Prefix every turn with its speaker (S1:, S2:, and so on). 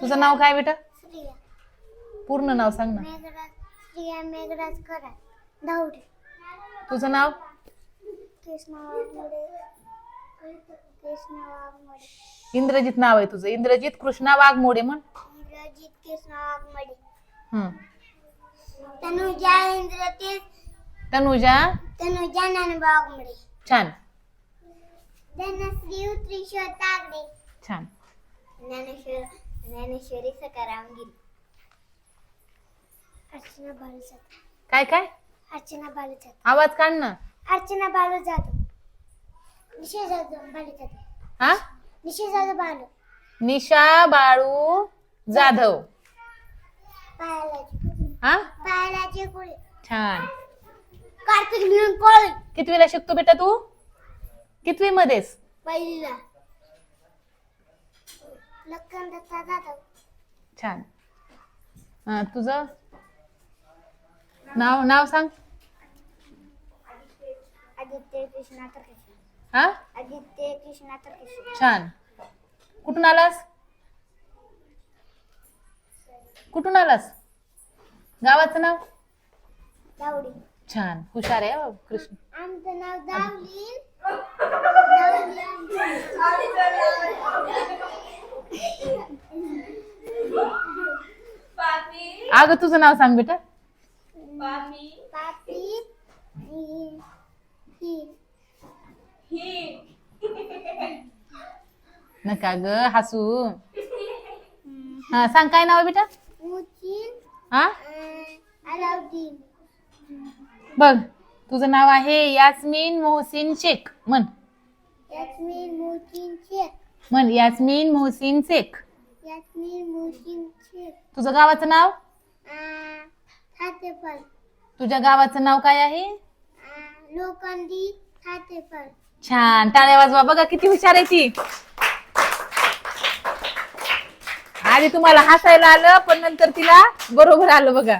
S1: तुझं नाव काय बेटा?
S2: श्रिया.
S1: पूर्ण नाव सांग ना.
S2: मेघराज श्रिया मेघराज करा धावडे.
S1: तुझं नाव?
S2: कृष्ण वाघमोडे कृष्ण वाघमोडे
S1: इंद्रजित नाव आहे तुझं. इंद्रजित कृष्णा वाघमोडे म्हण.
S2: इंद्रजित कृष्ण वाघमोडे.
S1: हम्म.
S2: तनुजा
S1: तनुजा?
S2: वाघमोडे.
S1: छान.
S2: धनश्री तागडे.
S1: छान.
S2: ज्ञानेश्वर ज्ञानेश्वरी सकाराम गिरी. अर्चना बालू जाधव
S1: काय काय?
S2: अर्चना बालू जाधव
S1: आवाज काढ ना.
S2: अर्चना बालू जाधव निशा जाधव बालू जाधव
S1: हा?
S2: निशा जाधव बालू.
S1: निशा बाळू जाधव. हा?
S2: कोळी.
S1: छान.
S2: कार्तिक मिळून कोळी.
S1: कितवीला शिकतो बेटा तू? कितवी मध्येस
S2: पहिलीला. लखन दत्ता जाधव.
S1: छान. हा, तुझं? नाव नाव सांग.
S2: आदित्य कृष्णा तरकेश
S1: हा?
S2: आदित्य कृष्णा तरकेश
S1: छान. कुठून आलास? कुठून आलास? गावाचं नाव?
S2: दावडी.
S1: छान. हुशार आहे हो, कृष्ण.
S2: आमचं नाव दावली.
S1: अगं तुझं नाव सांग बेटा.
S2: पापी. ही. ही.
S1: नका ग हसू. हा सांग काय नाव आहे बेटा?
S2: मुचिन.
S1: हा? बघ तुझं नाव आहे यास्मीन मोहसिन शेख. म्हण.
S2: यास्मीन मुचिन शेख.
S1: म्हण यास्मीन मोहसिन शेख.
S2: यास्मीन मुचिन शेख.
S1: तुझं गावाचं नाव? तुझ्या गावाचं नाव काय आहे?
S2: लोखंडी
S1: छान. टाळ्या वाजवा. बघा किती हुशार आहे ती. आधी तुम्हाला हसायला आलं पण नंतर तिला बरोबर आलं बघा.